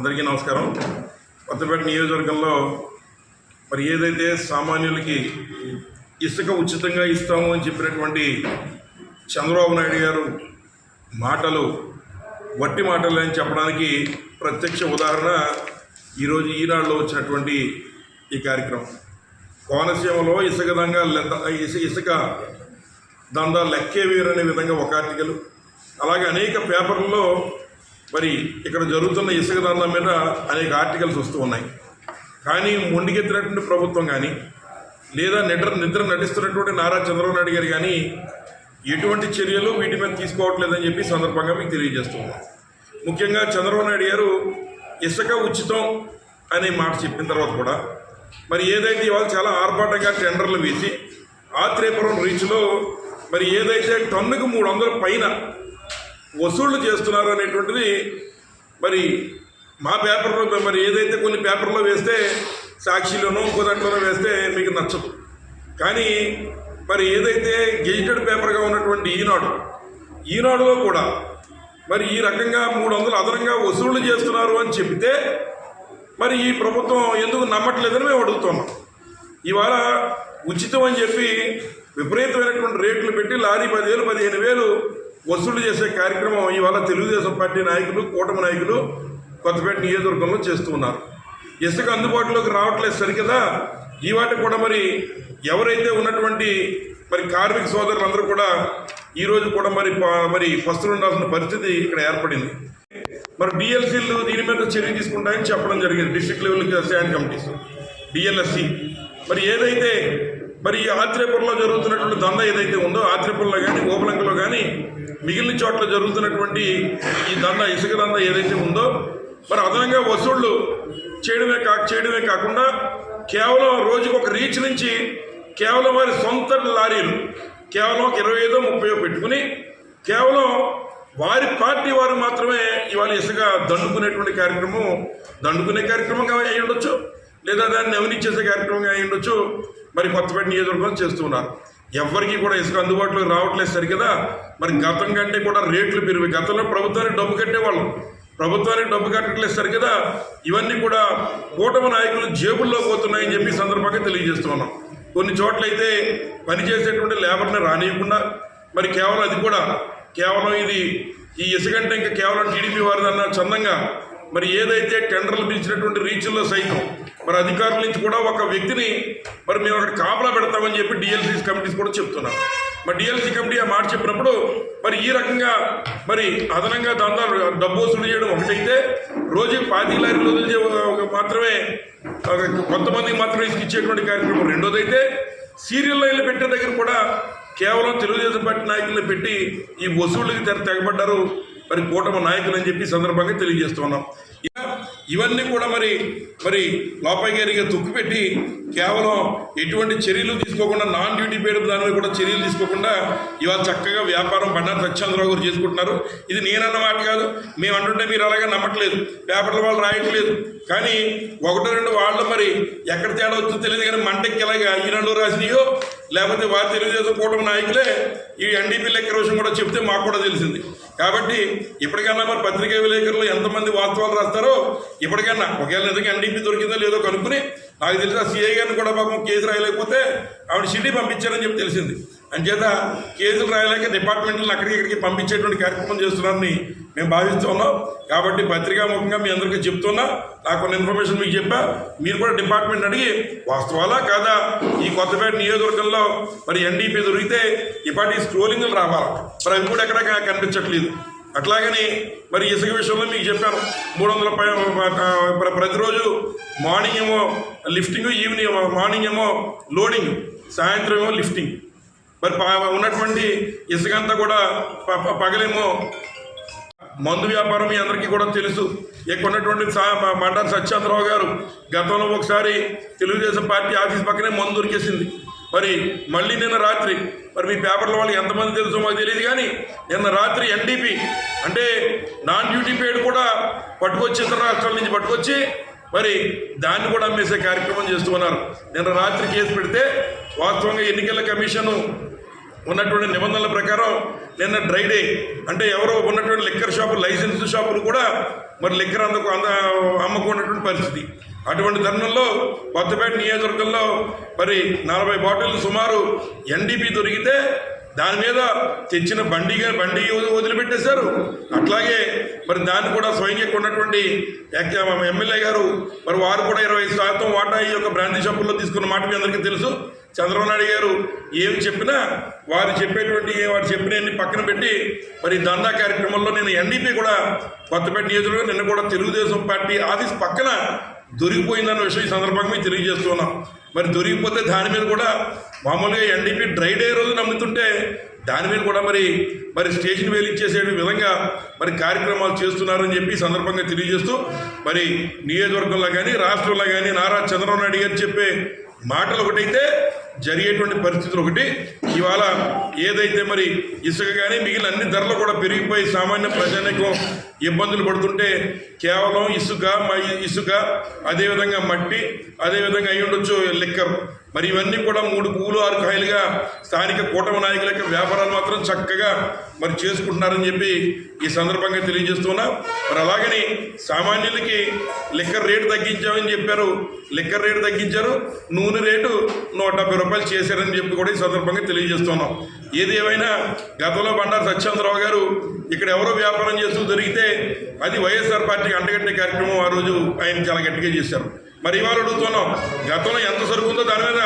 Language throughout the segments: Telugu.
అందరికీ నమస్కారం. కొత్తపేట నియోజకవర్గంలో మరి ఏదైతే సామాన్యులకి ఇసుక ఉచితంగా ఇస్తాము అని చెప్పినటువంటి చంద్రబాబు నాయుడు గారు మాటలు వట్టి మాటలు అని చెప్పడానికి ప్రత్యక్ష ఉదాహరణ ఈరోజు ఈనాడులో వచ్చినటువంటి ఈ కార్యక్రమం. కోనసీమలో ఇసుక దంగా ఇసుక దందా లెక్కే వీరనే విధంగా ఒక ఆర్టికల్ అలాగే అనేక పేపర్లలో మరి ఇక్కడ జరుగుతున్న ఇసుక దందా మీద అనేక ఆర్టికల్స్ వస్తూ ఉన్నాయి. కానీ మొండికెత్తినటువంటి ప్రభుత్వం కానీ లేదా నిద్ర నిద్ర నటిస్తున్నటువంటి నారా చంద్రబాబు నాయుడు గారు కానీ ఎటువంటి చర్యలు వీటి మీద తీసుకోవట్లేదని చెప్పి సందర్భంగా మీకు తెలియజేస్తున్నాం ముఖ్యంగా చంద్రబాబు నాయుడు గారు ఇసుక ఉచితం అనే మాట చెప్పిన తర్వాత కూడా మరి ఏదైతే ఇవాళ చాలా ఆర్భాటంగా టెండర్లు వేసి ఆత్రేయపురం రీచ్లో మరి ఏదైతే టన్నుకు మూడు వందల పైన వసూళ్ళు చేస్తున్నారు అనేటువంటిది మరి మా పేపర్లో మరి ఏదైతే కొన్ని పేపర్లో వేస్తే సాక్షిలోనో ఇంకో దాంట్లోనో వేస్తే మీకు నచ్చదు. కానీ మరి ఏదైతే గెజిటెడ్ పేపర్గా ఉన్నటువంటి ఈనాడు ఈనాడులో కూడా మరి ఈ రకంగా మూడు వందలు అదనంగా వసూళ్ళు చేస్తున్నారు అని చెబితే మరి ఈ ప్రభుత్వం ఎందుకు నమ్మట్లేదని మేము అడుగుతున్నాం. ఇవాళ ఉచితం అని చెప్పి విపరీతమైనటువంటి రేట్లు పెట్టి లారీ పదివేలు పదిహేను వేలు వసూలు చేసే కార్యక్రమం ఇవాళ తెలుగుదేశం పార్టీ నాయకులు కూటమి నాయకులు కొత్తపేట నియోజకవర్గంలో చేస్తూ ఉన్నారు. ఇసుక అందుబాటులోకి రావట్లేదు సరికదా? ఈ వాటి కూడా మరి ఎవరైతే ఉన్నటువంటి మరి కార్మిక సోదరులందరూ కూడా ఈరోజు కూడా మరి మరి ఫస్టులు ఉండాల్సిన పరిస్థితి ఇక్కడ ఏర్పడింది. మరి డిఎల్సీలు దీని మీద చర్య తీసుకుంటాయని చెప్పడం జరిగింది district level stand committees DLSC మరి ఏదైతే మరి ఈ ఆత్రేపురంలో జరుగుతున్నటువంటి దంద ఏదైతే ఉందో ఆత్రేపురంలో కానీ గోపలంకలో కానీ మిగిలిన చోట్ల జరుగుతున్నటువంటి ఈ దంద ఇసుక దంద ఏదైతే ఉందో మరి అదనంగా వసూళ్ళు చేయడమే కా చేయడమే కాకుండా కేవలం రోజుకు ఒక రీచ్ నుంచి కేవలం వారి సొంత లారీలు కేవలం ఒక ఇరవై ఐదో ముప్పై పెట్టుకుని కేవలం వారి పార్టీ వారు మాత్రమే ఇవాళ ఇసుక దండుకునేటువంటి కార్యక్రమం దండుకునే కార్యక్రమంగా అయి ఉండొచ్చు లేదా దాన్ని అవినీతి చేసే కార్యక్రమంగా అయి ఉండొచ్చు మరి కొత్తపేట నియోజకవర్గం చేస్తున్నారు ఎవరికి కూడా ఇసుక అందుబాటులోకి రావట్లేదు సరికదా మరి గతం కంటే కూడా రేట్లు పెరిగి గతంలో ప్రభుత్వానికి డబ్బు కట్టేవాళ్ళం. ప్రభుత్వానికి డబ్బు కట్టట్లేదు సరికదా ఇవన్నీ కూడా కూటమి నాయకులు జేబుల్లో పోతున్నాయని చెప్పి సందర్భంగా తెలియజేస్తున్నాం కొన్ని చోట్లయితే పనిచేసేటువంటి లేబర్ని రానియకుండా మరి కేవలం అది కూడా కేవలం ఇది ఈ ఇసుకంటే ఇంకా కేవలం టీడీపీ వారిదన్న చందంగా మరి ఏదైతే టెండర్లు పిలిచినటువంటి రీచ్ల్లో సైతం మరి అధికారుల నుంచి కూడా ఒక వ్యక్తిని మరి మేము అక్కడ కాపలా పెడతామని చెప్పి డిఎల్సీ కమిటీస్ కూడా చెప్తున్నాం మరి డిఎల్సీ కమిటీ ఆ మాట చెప్పినప్పుడు మరి ఈ రకంగా మరి అదనంగా దందా డబ్బు వసూలు చేయడం ఒకటైతే రోజుకి పాతి లారీ రోజులు మాత్రమే కొంతమంది కొంతమందికి మాత్రమే ఇచ్చేటువంటి కార్యక్రమం. రెండోదైతే సీరియల్ లైన్లు పెట్టే దగ్గర కూడా కేవలం తెలుగుదేశం పార్టీ నాయకులను పెట్టి ఈ వసూళ్ళకి తెగబడ్డారు. మరి కూటమి నాయకులు అని చెప్పి సందర్భంగా తెలియజేస్తున్నాం ఇక ఇవన్నీ కూడా మరి మరి లోపాయిగారిగా తొక్కిపెట్టి కేవలం ఎటువంటి చర్యలు తీసుకోకుండా నాన్ డ్యూటీ పేరు దాని మీద కూడా చర్యలు తీసుకోకుండా ఇవాళ చక్కగా వ్యాపారం బండారు సత్యేంద్రరావు గారు చేసుకుంటున్నారు. ఇది నేనన్న మాట కాదు. మేము అంటుంటే మీరు అలాగే నమ్మట్లేదు. పేపర్ల వాళ్ళు రాయట్లేదు. కానీ ఒకటో రెండు వాళ్ళు మరి ఎక్కడ తేడా వచ్చిందో తెలియదు కానీ మంటకి ఎలాగా ఈనాడు రాసినాయో లేకపోతే వారి తెలుగుదేశం కూటమి నాయకులే ఈ ఎన్డీపీ లెక్క విషయం కూడా చెప్తే మాకు కూడా తెలిసింది. కాబట్టి ఇప్పటికైనా మరి పత్రికా విలేకరులు ఎంతమంది వాస్తవాలు రాస్తారో ఇప్పటికైనా ఒకవేళ నిజంగా ఎన్డీపీ దొరికిందో లేదో కనుక్కుని నాకు తెలిసిన సీఐ గారిని కూడా పాపం కేసు రాయలేకపోతే ఆవిడ షిడ్డీ పంపించారని చెప్పి తెలిసింది. అంచేత కేసులు రాయలేక డిపార్ట్మెంట్లు అక్కడికి ఇక్కడికి పంపించేటువంటి కార్యక్రమం చేస్తున్నారని మేము భావిస్తున్నాం కాబట్టి పత్రికాముఖంగా మీ అందరికీ చెప్తున్నా నాకు కొన్ని ఇన్ఫర్మేషన్ మీకు చెప్పా. మీరు కూడా డిపార్ట్మెంట్ అడిగి వాస్తవాలా కాదా? ఈ కొత్తపేట నియోజకవర్గంలో మరి ఎన్డీపీ దొరికితే ఇప్పటి స్క్రోలింగ్లు రావాలి? మరి అవి కూడా ఎక్కడ కనిపించట్లేదు. అట్లాగని మరి ఇసుక విషయంలో మీకు చెప్పాను. మూడు వందల పై ప్రతిరోజు మార్నింగ్ ఏమో లిఫ్టింగ్ ఈవినింగ్ మార్నింగ్ ఏమో లోడింగ్ సాయంత్రం ఏమో లిఫ్టింగ్. మరి ఉన్నటువంటి ఉన్నటువంటి ఇసుకంతా కూడా ప- పగలేమో. మందు వ్యాపారం మీ అందరికీ కూడా తెలుసు. ఇక్కడ ఉన్నటువంటి సా- మ- సత్యేంద్రరావు గారు గతంలో ఒకసారి తెలుగుదేశం పార్టీ ఆఫీస్ పక్కనే మందు దొరికేసింది మరి మళ్ళీ నిన్న రాత్రి మరి మీ పేపర్ల వాళ్ళు ఎంతమంది తెలుసో మాకు తెలియదు కానీ నిన్న రాత్రి ఎన్డీపీ అంటే నాన్ డ్యూటీ పేడ్ కూడా పట్టుకొచ్చి ఇతర రాష్ట్రాల నుంచి పట్టుకొచ్చి మరి దాన్ని కూడా అమ్మేసే కార్యక్రమం చేస్తూ ఉన్నారు. నిన్న రాత్రి కేసు పెడితే వాస్తవంగా ఎన్నికల కమిషను ఉన్నటువంటి నిబంధనల ప్రకారం నిన్న డ్రై డే అంటే ఎవరో ఉన్నటువంటి లిక్కర్ షాపులు లైసెన్స్ షాపులు కూడా మరి లిక్కర్ అందుకు అంద అమ్ముకున్నటువంటి పరిస్థితి. అటువంటి తరుణంలో కొత్తపేట నియోజకవర్గంలో మరి నలభై బాటిల్ సుమారు ఎన్డీపీ దొరికితే దాని మీద తెచ్చిన బండి బండి వదిలిపెట్టేశారు. అట్లాగే మరి దాన్ని కూడా స్వయంగా ఉన్నటువంటి ఎమ్మెల్యే గారు మరి వారు కూడా ఇరవై శాతం వాటా ఈ యొక్క బ్రాంతి షాపుల్లో తీసుకున్న మాట మీ అందరికీ తెలుసు. చంద్రబాబు నాయుడు గారు ఏమి చెప్పినా వారు చెప్పేటువంటి వారు చెప్పినవన్నీ పక్కన పెట్టి మరి దందా కార్యక్రమంలో నేను ఎన్డీపీ కూడా కొత్తపేట నియోజకవర్గం నిన్న కూడా తెలుగుదేశం పార్టీ ఆఫీస్ పక్కన దొరికిపోయిందన్న విషయం ఈ సందర్భంగా మేము తెలియజేస్తున్నాం. మరి దొరికిపోతే దాని మీద కూడా మామూలుగా ఎన్డీపీ డ్రై డే రోజు నమ్ముతుంటే దాని మీద కూడా మరి మరి స్టేషన్ వేలిచ్చేసే విధంగా మరి కార్యక్రమాలు చేస్తున్నారని చెప్పి సందర్భంగా తెలియజేస్తూ మరి నియోజకవర్గంలో కానీ రాష్ట్రంలో కానీ నారా చంద్రబాబు నాయుడు గారు చెప్పే మాటలు ఒకటైతే జరిగేటువంటి పరిస్థితులు ఒకటి. ఇవాళ ఏదైతే మరి ఇసుక కానీ మిగిలిన అన్ని ధరలు కూడా పెరిగిపోయి సామాన్య ప్రజానికం ఇబ్బందులు పడుతుంటే కేవలం ఇసుక మ- ఇసుక అదేవిధంగా మట్టి అదేవిధంగా అయి ఉండొచ్చు లిక్కర్. మరి ఇవన్నీ కూడా మూడు పువ్వులు ఆరు కాయలుగా స్థానిక కూటమి నాయకుల యొక్క వ్యాపారాలు మాత్రం చక్కగా మరి చేసుకుంటున్నారని చెప్పి ఈ సందర్భంగా తెలియజేస్తున్నా. మరి అలాగని సామాన్యులకి లిక్కర్ రేటు తగ్గించామని చెప్పారు. లిక్కర్ రేటు తగ్గించారు. నూనె రేటు నూట డెబ్బై రూపాయలు చేశారని చెప్పి కూడా ఈ సందర్భంగా తెలియజేస్తున్నాం. ఏది ఏమైనా గతంలో బండారు సత్యేంద్రరావు గారు ఇక్కడ ఎవరో వ్యాపారం చేస్తూ దొరికితే అది వైఎస్ఆర్ పార్టీకి అంటగట్టే కార్యక్రమం ఆ రోజు ఆయన చాలా గట్టిగా చేశారు. మరి ఇవాళ అడుగుతున్నాం గతంలో ఎంత సరుకుందో దాని మీద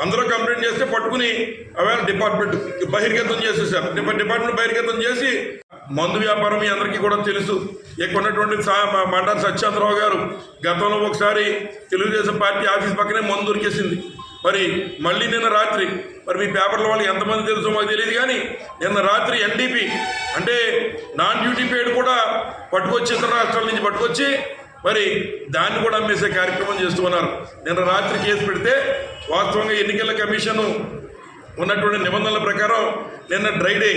అందరూ కంప్లైంట్ చేస్తే పట్టుకుని అవేళ డిపార్ట్మెంట్ బహిర్గతం చేసేసారు. డిపార్ట్మెంట్ బహిర్గతం చేసి మందు వ్యాపారం మీ అందరికీ కూడా తెలుసు. ఇక్కడ ఉన్నటువంటి సా- సత్యేంద్రరావు గారు గతంలో ఒకసారి తెలుగుదేశం పార్టీ ఆఫీస్ పక్కనే మందు దొరికేసింది మరి మళ్ళీ నిన్న రాత్రి మరి మీ పేపర్ల వాళ్ళు ఎంతమంది తెలుసో మాకు తెలియదు కానీ నిన్న రాత్రి ఎన్డీపీ అంటే నాన్ డ్యూటీ పేడ్ కూడా పట్టుకొచ్చి ఇతర రాష్ట్రాల నుంచి పట్టుకొచ్చి మరి దాన్ని కూడా అమ్మేసే కార్యక్రమం చేస్తూ ఉన్నారు. నిన్న రాత్రి కేసు పెడితే వాస్తవంగా ఎన్నికల కమిషను ఉన్నటువంటి నిబంధనల ప్రకారం నిన్న డ్రై డే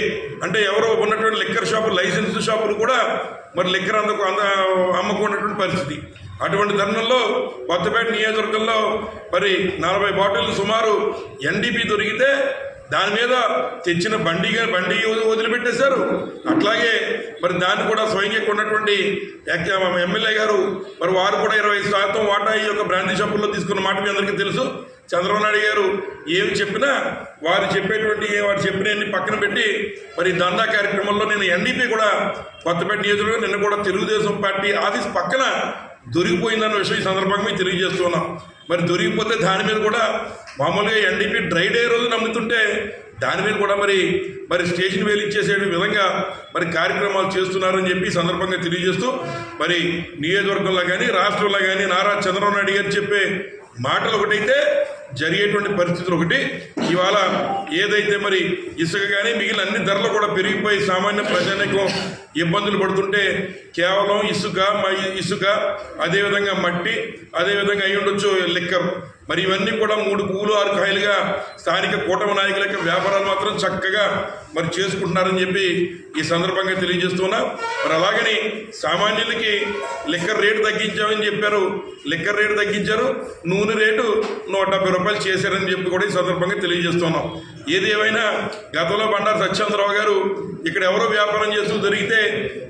అంటే ఎవరో ఉన్నటువంటి లిక్కర్ షాపు లైసెన్స్ షాపులు కూడా మరి లిక్కర్ అందుకు అంద అమ్ముకున్నటువంటి పరిస్థితి. అటువంటి తరుణంలో కొత్తపేట నియోజకవర్గంలో మరి నలభై బాటిల్ సుమారు ఎన్డీపీ దొరికితే దాని మీద తెచ్చిన బండి బండి వదిలిపెట్టేశారు. అట్లాగే మరి దాన్ని కూడా స్వయంగా ఉన్నటువంటి ఎమ్మెల్యే గారు మరి వారు కూడా ఇరవై శాతం వాటా ఈ యొక్క బ్రాంతి షాపుల్లో తీసుకున్న మాట మీ అందరికీ తెలుసు. చంద్రబాబు నాయుడు గారు ఏమి చెప్పినా వారు చెప్పేటువంటి వారు చెప్పినవన్నీ పక్కన పెట్టి మరి దందా కార్యక్రమంలో నేను ఎన్డీపీ కూడా కొత్తపేట నియోజకవర్గం నిన్న కూడా తెలుగుదేశం పార్టీ ఆఫీస్ పక్కన దొరికిపోయిందన్న విషయం ఈ సందర్భంగా మీకు తెలియజేస్తున్నాం. మరి దొరికిపోతే దాని మీద కూడా మామూలుగా ఎన్డీపీ డ్రై డే రోజు నమ్ముతుంటే దాని మీద కూడా మరి మరి స్టేషన్ వేలిచ్చేసే విధంగా మరి కార్యక్రమాలు చేస్తున్నారని చెప్పి ఈ సందర్భంగా తెలియజేస్తూ మరి నియోజకవర్గంలో కానీ రాష్ట్రంలో కానీ నారా చంద్రబాబు నాయుడు గారు చెప్పే మాటలు ఒకటైతే జరిగేటువంటి పరిస్థితులు ఒకటి. ఇవాళ ఏదైతే మరి ఇసుక కానీ మిగిలిన అన్ని ధరలు కూడా పెరిగిపోయి సామాన్య ప్రజానికం ఇబ్బందులు పడుతుంటే కేవలం ఇసుక మ- ఇసుక అదేవిధంగా మట్టి అదేవిధంగా అయి ఉండొచ్చు లిక్కర్. మరి ఇవన్నీ కూడా మూడు పూలు ఆరు కాయలుగా స్థానిక కూటమి నాయకుల యొక్క వ్యాపారాలు మాత్రం చక్కగా మరి చేసుకుంటున్నారని చెప్పి ఈ సందర్భంగా తెలియజేస్తున్నా. మరి అలాగని సామాన్యులకి లిక్కర్ రేటు తగ్గించామని చెప్పారు. లిక్కర్ రేటు తగ్గించారు. నూనె రేటు నూట డెబ్బై రూపాయలు చేశారని చెప్పి కూడా ఈ సందర్భంగా తెలియజేస్తున్నాం. ఏది ఏమైనా గతంలో బండారు సత్యేంద్రరావు గారు ఇక్కడ ఎవరో వ్యాపారం చేస్తూ జరిగితే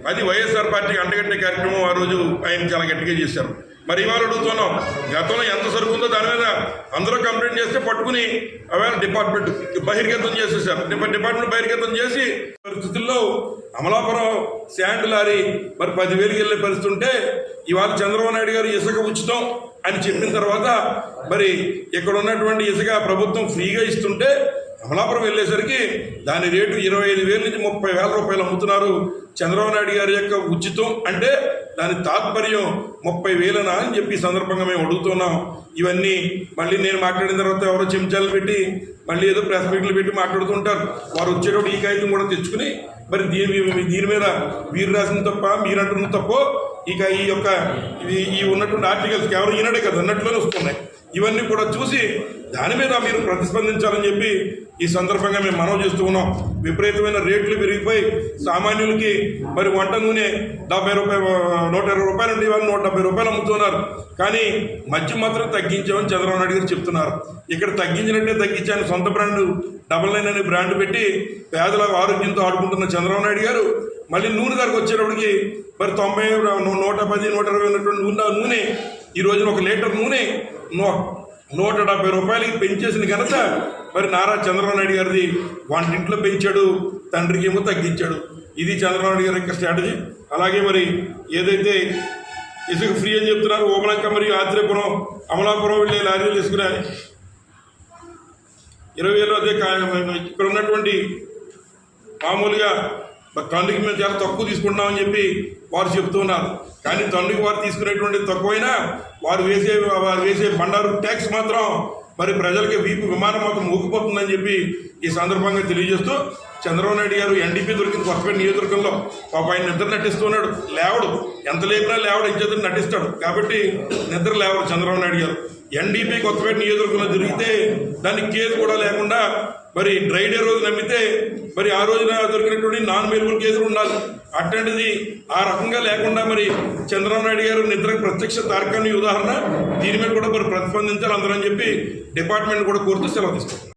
అది వైఎస్ఆర్ పార్టీకి అంటగట్టే కార్యక్రమం ఆ రోజు ఆయన చాలా గట్టిగా చేశారు. మరి ఇవాళ అడుగుతున్నాం గతంలో ఎంత సరుకు ఉందో దాని మీద అందరూ కంప్లైంట్ చేస్తే పట్టుకుని అవేళ డిపార్ట్మెంట్ బహిర్గతం చేసేసారు డిపార్ట్మెంట్ బహిర్గతం చేసి పరిస్థితుల్లో అమలాపురం శాండ్ లారీ మరి పదివేలకి వెళ్ళే పరిస్థితి ఉంటే ఇవాళ చంద్రబాబు నాయుడు గారు ఇసుక ఉచితం అని చెప్పిన తర్వాత మరి ఇక్కడ ఉన్నటువంటి ఇసుక ప్రభుత్వం ఫ్రీగా ఇస్తుంటే అమలాపురం వెళ్ళేసరికి దాని రేటు ఇరవై ఐదు వేల నుంచి ముప్పై వేల రూపాయలు అమ్ముతున్నారు. చంద్రబాబు నాయుడు గారి యొక్క ఉచితం అంటే దాని తాత్పర్యం ముప్పై వేలనా అని చెప్పి సందర్భంగా మేము అడుగుతున్నాం. ఇవన్నీ మళ్ళీ నేను మాట్లాడిన తర్వాత ఎవరో చెంచాలు పెట్టి మళ్ళీ ఏదో ప్రెస్ మీట్లు పెట్టి మాట్లాడుతుంటారు వారు వచ్చేటప్పుడు ఈ కాగితం కూడా తెచ్చుకుని మరి దీని దీని మీద వీరు రాసిన తప్ప మీరు అంటున్న తప్పో ఇక ఈ యొక్క ఇది ఈ ఉన్నటువంటి ఆర్టికల్స్ కేవలం ఈనాడే కదా అన్నట్లోనే వస్తున్నాయి. ఇవన్నీ కూడా చూసి దాని మీద మీరు ప్రతిస్పందించాలని చెప్పి ఈ సందర్భంగా మేము మనవి చేస్తూ ఉన్నాం. విపరీతమైన రేట్లు పెరిగిపోయి సామాన్యులకి మరి వంట నూనె డెబ్బై రూపాయలు నూట ఇరవై రూపాయలు ఉండి ఇవాళ నూట డెబ్బై రూపాయలు అమ్ముతున్నారు. కానీ మధ్య మాత్రం తగ్గించామని చంద్రబాబు నాయుడు గారు చెప్తున్నారు. ఇక్కడ తగ్గించినట్టే తగ్గించాను. సొంత బ్రాండ్ డబల్ నైన్ అనే బ్రాండ్ పెట్టి పేదల ఆరోగ్యంతో ఆడుకుంటున్న చంద్రబాబు నాయుడు గారు మళ్ళీ నూనె ధరకు వచ్చేటప్పటికి మరి తొంభై నూట పది నూట ఇరవై ఉన్నటువంటి నూనె నూనె ఈ రోజున ఒక లీటర్ నూనె నూ నూట డెబ్బై రూపాయలకి పెంచేసిన ఘనత మరి నారా చంద్రబాబు నాయుడు గారిది. వంటింట్లో పెంచాడు తండ్రికి ఏమో తగ్గించాడు. ఇది చంద్రబాబు నాయుడు గారి యొక్క స్ట్రాటజీ. అలాగే మరి ఏదైతే ఇసుక ఫ్రీ అని చెప్తున్నారు ఓమలంక మరియు ఆత్రేపురం అమలాపురం వెళ్ళే లారీలు తీసుకునే ఇరవై వేలు అదే ఇక్కడ ఉన్నటువంటి మామూలుగా మరి తండ్రికి మేము చాలా తక్కువ తీసుకుంటున్నామని చెప్పి వారు చెప్తున్నారు కానీ తండ్రికి వారు తీసుకునేటువంటి తక్కువైనా వారు వేసే వారు వేసే బండారు ట్యాక్స్ మాత్రం మరి ప్రజలకి వీపు విమానం మాత్రం ఊగిపోతుందని చెప్పి ఈ సందర్భంగా తెలియజేస్తూ చంద్రబాబు నాయుడు గారు ఎన్డీపీ దొరికింది కొత్తపేట నియోజకవర్గంలో పాప ఆయన నిద్ర నటిస్తున్నాడు లేవడు. ఎంత లేపినా లేవడు ఇచ్చేది నటిస్తాడు. కాబట్టి నిద్ర లేవడు చంద్రబాబు నాయుడు గారు. ఎన్డీపీ కొత్తపేట నియోజకవర్గంలో జరిగితే దానికి కేసు కూడా లేకుండా మరి డ్రై డే రోజు నమ్మితే మరి ఆ రోజున దొరికినటువంటి నాన్ మెరుగుల కేసులు ఉండాలి. అట్లాంటిది ఆ రకంగా లేకుండా మరి చంద్రబాబు నాయుడు గారు నిద్రకు ప్రత్యక్ష తారకాన్ని ఉదాహరణ దీని మీద కూడా మరి ప్రతిస్పందించాలి అందరని చెప్పి డిపార్ట్మెంట్ కూడా కోరుతూ సెలవు తీసుకుంటాం